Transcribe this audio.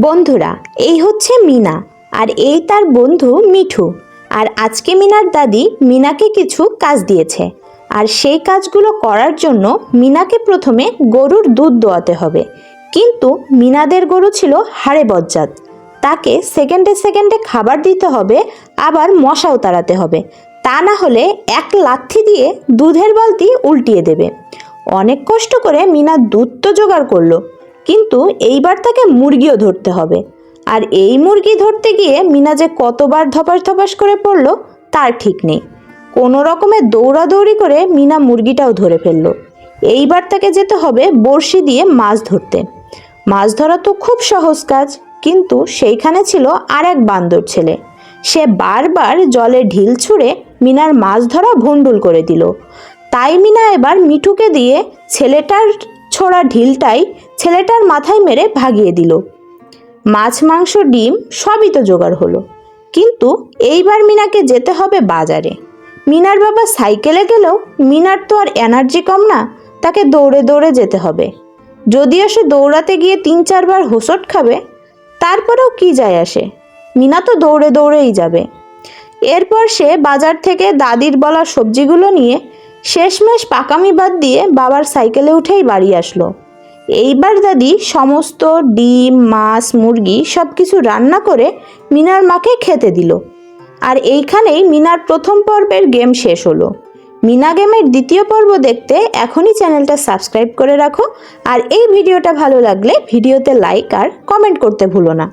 বন্ধুরা, এই হচ্ছে মিনা, আর এই তার বন্ধু মিঠু। আর আজকে মিনার দাদি মিনাকে কিছু কাজ দিয়েছে। আর সেই কাজগুলো করার জন্য মিনাকে প্রথমে গরুর দুধ দোয়াতে হবে। কিন্তু মিনাদের গরু ছিল হাড়ে বজ্জাত। তাকে সেকেন্ডে সেকেন্ডে খাবার দিতে হবে, আবার মশাও তাড়াতে হবে। তা না হলে এক লাথি দিয়ে দুধের বালতি উল্টিয়ে দেবে। অনেক কষ্ট করে মিনা দুধ তো জোগাড় করল। কিন্তু এইবার তাকে মুরগিও ধরতে হবে। আর এই মুরগি ধরতে গিয়ে মিনা যে কতবার ধপাস ধপাস করে পড়ল, তার ঠিক নেই। কোনো রকমে দৌড়াদৌড়ি করে মিনা মুরগিটাও ধরে ফেলল। এইবার তাকে যেতে হবে বড়শি দিয়ে মাছ ধরতে। মাছ ধরা তো খুব সহজ কাজ, কিন্তু সেইখানে ছিল আর এক বান্দর ছেলে। সে বারবার জলে ঢিল ছুঁড়ে মিনার মাছ ধরা ভণ্ডুল করে দিল। তাই মিনা এবার মিঠুকে দিয়ে ছেলেটার ছোড়া ঢিলটাই ছেলেটার মাথায় মেরে ভাগিয়ে দিল। মাছ, মাংস, ডিম সবই তো জোগাড় হলো। কিন্তু এইবার মিনাকে যেতে হবে বাজারে। মিনার বাবা সাইকেলে গেলেও মিনার তো আর এনার্জি কম না, তাকে দৌড়ে দৌড়ে যেতে হবে। যদিও সে দৌড়াতে গিয়ে তিন, চারবার হোঁচট খাবে, তারপরেও কি যায় আসে? মিনা তো দৌড়ে দৌড়েই যাবে। এরপর সে বাজার থেকে দাদির বলা সবজিগুলো নিয়ে শেষমেশ পাকামি বাদ দিয়ে বাবার সাইকেলে উঠেই বাড়ি আসলো। এইবার দাদি সমস্ত ডিম, মাছ, মুরগি সব কিছু রান্না করে মিনার মাকে খেতে দিল। আর এইখানেই মিনার প্রথম পর্বের গেম শেষ হলো। মিনা গেমের দ্বিতীয় পর্ব দেখতে এখনই চ্যানেলটা সাবস্ক্রাইব করে রাখো। আর এই ভিডিওটা ভালো লাগলে ভিডিওতে লাইক আর কমেন্ট করতে ভুলো না।